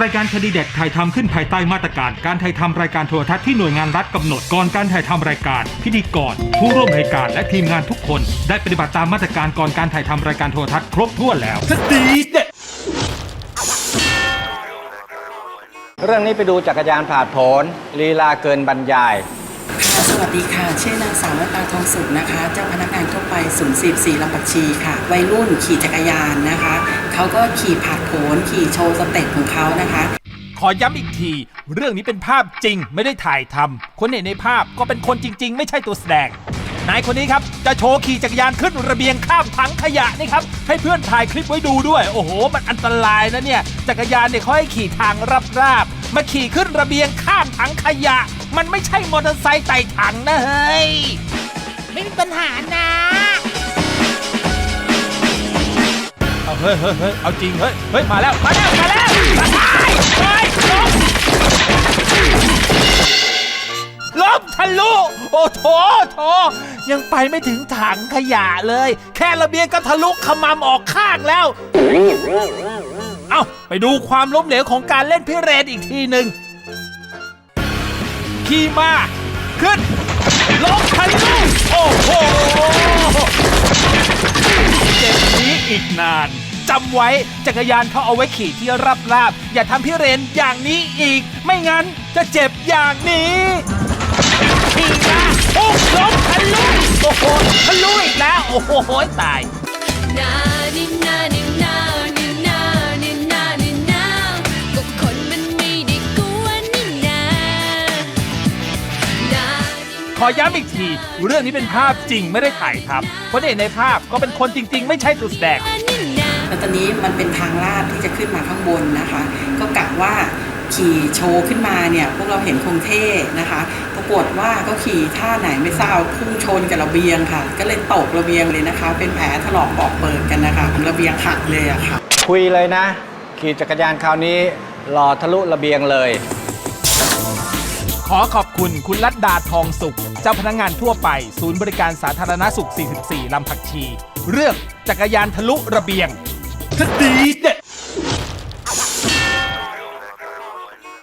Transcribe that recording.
รายการคดีเด็ดถ่ายทำขึ้นภายใต้มาตรการ การถ่ายทำรายการโทรทัศน์ที่หน่วยงานรัฐกำหนดก่อนการถ่ายทำรายการ พิธีกรผู้ร่วมรายการและทีมงานทุกคน ได้ปฏิบัติตามมาตรการก่อนการถ่ายทำรายการโทรทัศน์ครบถ้วนแล้วคดีเด็ดเรื่องนี้ไปดูจักรยานผ่าดโผนลีลาเกินบรรยายค่ะสวัสดีค่ะ ชื่อนางสาวรัตนาทองสุขนะคะ เจ้าพนักงานทั่วไปศูนย์สีสี่ลำปักชีค่ะ วัยรุ่นขี่จักรยานนะคะ เขาก็ขี่ผาดโผนขี่โชว์สเต็ปของเขานะคะ ขอย้ำอีกที เรื่องนี้เป็นภาพจริงไม่ได้ถ่ายทำคนเห็นในภาพก็เป็นคนจริง ๆ ไม่ใช่ตัวแสดงนายคนนี้ครับ จะโชว์ขี่จักรยานขึ้นระเบียงข้ามถังขยะนี่ครับ ให้เพื่อนถ่ายคลิปไว้ดูด้วย โอ้โห มันอันตรายนะเนี่ย จักรยานเนี่ยเขาให้ขี่ทางราบๆมาขี่ขึ้นระเบียงข้ามถังขยะ มันไม่ใช่มอเตอร์ไซค์ไต่ถังนะเฮ้ย ไม่มีปัญหานะ เอาเฮ้ยเฮ้ยเฮ้ยเอาจริงเฮ้ยเฮ้ยมาแล้วมาแล้วมาแล้วมาได้เฮ้ยลบทะลุโอ้โถโถยังไปไม่ถึงถังขยะเลย แค่ระเบียงก็ทะลุขมำออกข้างแล้ว เอ้าไปดูความล้มเหลวของการเล่นพิเรนอีกทีหนึ่งขี่มาขึ้น อีกนานจำไว้จักรยานเขาเอาไว้ขี่ที่รับราบๆอย่าทำพิเรนอย่างนี้อีก ไม่งั้นจะเจ็บอย่างนี้ขี่มาปุ๊บล้มทะลุโอ้โหทะลุอีกแล้ว โอ้โหตาย ขอย้ำอีกที เรื่องนี้เป็นภาพจริงไม่ได้ถ่ายทำคนที่เห็นในภาพก็เป็นคนจริง ๆ ไม่ใช่ตัวแสดงนานินาแล้วตอนนี้มันเป็นทางลาดที่จะขึ้นมาข้างบนนะคะ ก็กะว่าขี่โชว์ขึ้นมาเนี่ยพวกเราเห็นคงเท่นะคะ ปรากฏว่าก็ขี่ท่าไหนไม่ทราบพุ่งชนกับระเบียงค่ะ ก็เลยตกระเบียงเลยนะคะ เป็นแผลถลอกปอกเปิดกันนะคะระเบียงหักเลยอะค่ะ คุยเลยนะ ขี่จักรยานคราวนี้หล่อทะลุระเบียงเลย ขอขอบคุณคุณลัดดาทองสุข เจ้าพนักงานทั่วไป ศูนย์บริการสาธารณสุข 44 ลำผักชี เรื่องจักรยานทะลุระเบียงคดีเด็ด